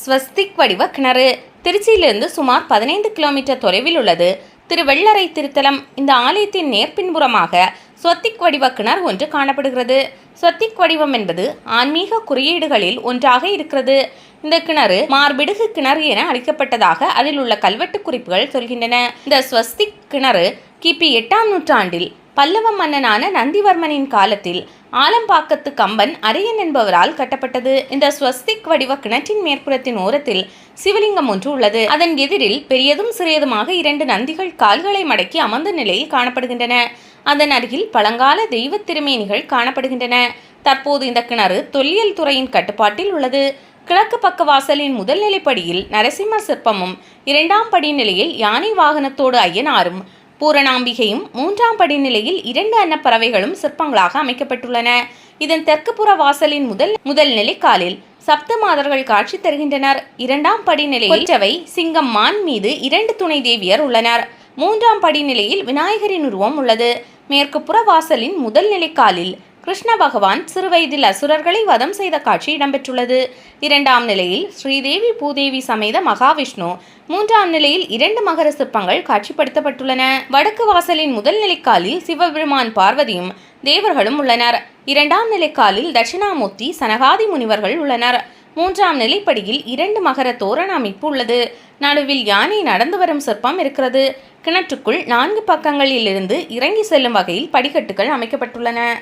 ஸ்வஸ்திக் வடிவ கிணறு. திருச்சியிலிருந்து சுமார் பதினைந்து கிலோமீட்டர் தொலைவில் உள்ளது. திருவெள்ளரை திருத்தலம் இந்த ஆலயத்தின் நேர்பின்புறமாக ஸ்வத்திக் வடிவ கிணறு ஒன்று காணப்படுகிறது. ஸ்வத்திக் வடிவம் என்பது ஆன்மீக குறியீடுகளில் ஒன்றாக இருக்கிறது. இந்த கிணறு மார்பிடுகு கிணறு என அழைக்கப்பட்டதாக அதில் உள்ள கல்வெட்டு குறிப்புகள் சொல்கின்றன. இந்த ஸ்வஸ்திக் கிணறு கிபி எட்டாம் நூற்றாண்டில் பல்லவ மன்னனான நந்திவர்மனின் காலத்தில் ஆலம்பாக்கத்து கம்பன் அரியன் என்பவரால் கட்டப்பட்டது. இந்த ஸ்வஸ்திக் வடிவ கிணற்றின் மேற்புறத்தின் ஓரத்தில் சிவலிங்கம் ஒன்று உள்ளது. அதன் எதிரில் பெரியதும் சிறியதுமாக இரண்டு நந்திகள் கால்களை மடக்கி அமர்ந்த நிலையில் காணப்படுகின்றன. அதன் அருகில் பழங்கால தெய்வ திருமேனிகள் காணப்படுகின்றன. தற்போது இந்த கிணறு தொல்லியல் துறையின் கட்டுப்பாட்டில் உள்ளது. கிழக்கு பக்க வாசலின் முதல் நிலைப்படியில் நரசிம்ம சிற்பமும் இரண்டாம் படி நிலையில் யானை வாகனத்தோடு ஐயனாரும் பூரணாம்பிகையும் மூன்றாம் படிநிலையில் இரண்டு அன்னப்பறவைகளும் சிற்பங்களாக அமைக்கப்பட்டுள்ளன. இதன் தெற்கு புற வாசலின் முதல் முதல் நிலை காலில் சப்த மாதர்கள் காட்சி தருகின்றனர். இரண்டாம் படிநிலையில் கொற்றவை சிங்கம் மான் மீது இரண்டு துணை தேவியர் உள்ளனர். மூன்றாம் படிநிலையில் விநாயகரின் உருவம் உள்ளது. மேற்கு புற வாசலின் முதல் நிலைக்காலில் கிருஷ்ண பகவான் சிறுவயதில் அசுரர்களை வதம் செய்த காட்சி இடம்பெற்றுள்ளது. இரண்டாம் நிலையில் ஸ்ரீதேவி பூதேவி சமேத மகாவிஷ்ணு. மூன்றாம் நிலையில் இரண்டு மகர சிற்பங்கள் காட்சிப்படுத்தப்பட்டுள்ளன. வடக்கு வாசலின் முதல் நிலைக்காலில் சிவபெருமான் பார்வதியும் தேவர்களும் உள்ளனர். இரண்டாம் நிலைக்காலில் தட்சிணாமூர்த்தி சனகாதி முனிவர்கள் உள்ளனர். மூன்றாம் நிலைப்படியில் இரண்டு மகர தோரண அமைப்பு உள்ளது. நடுவில் யானை நடந்து வரும் சிற்பம் இருக்கிறது. கிணற்றுக்குள் நான்கு பக்கங்களிலிருந்து இறங்கி செல்லும் வகையில் படிக்கட்டுகள் அமைக்கப்பட்டுள்ளன.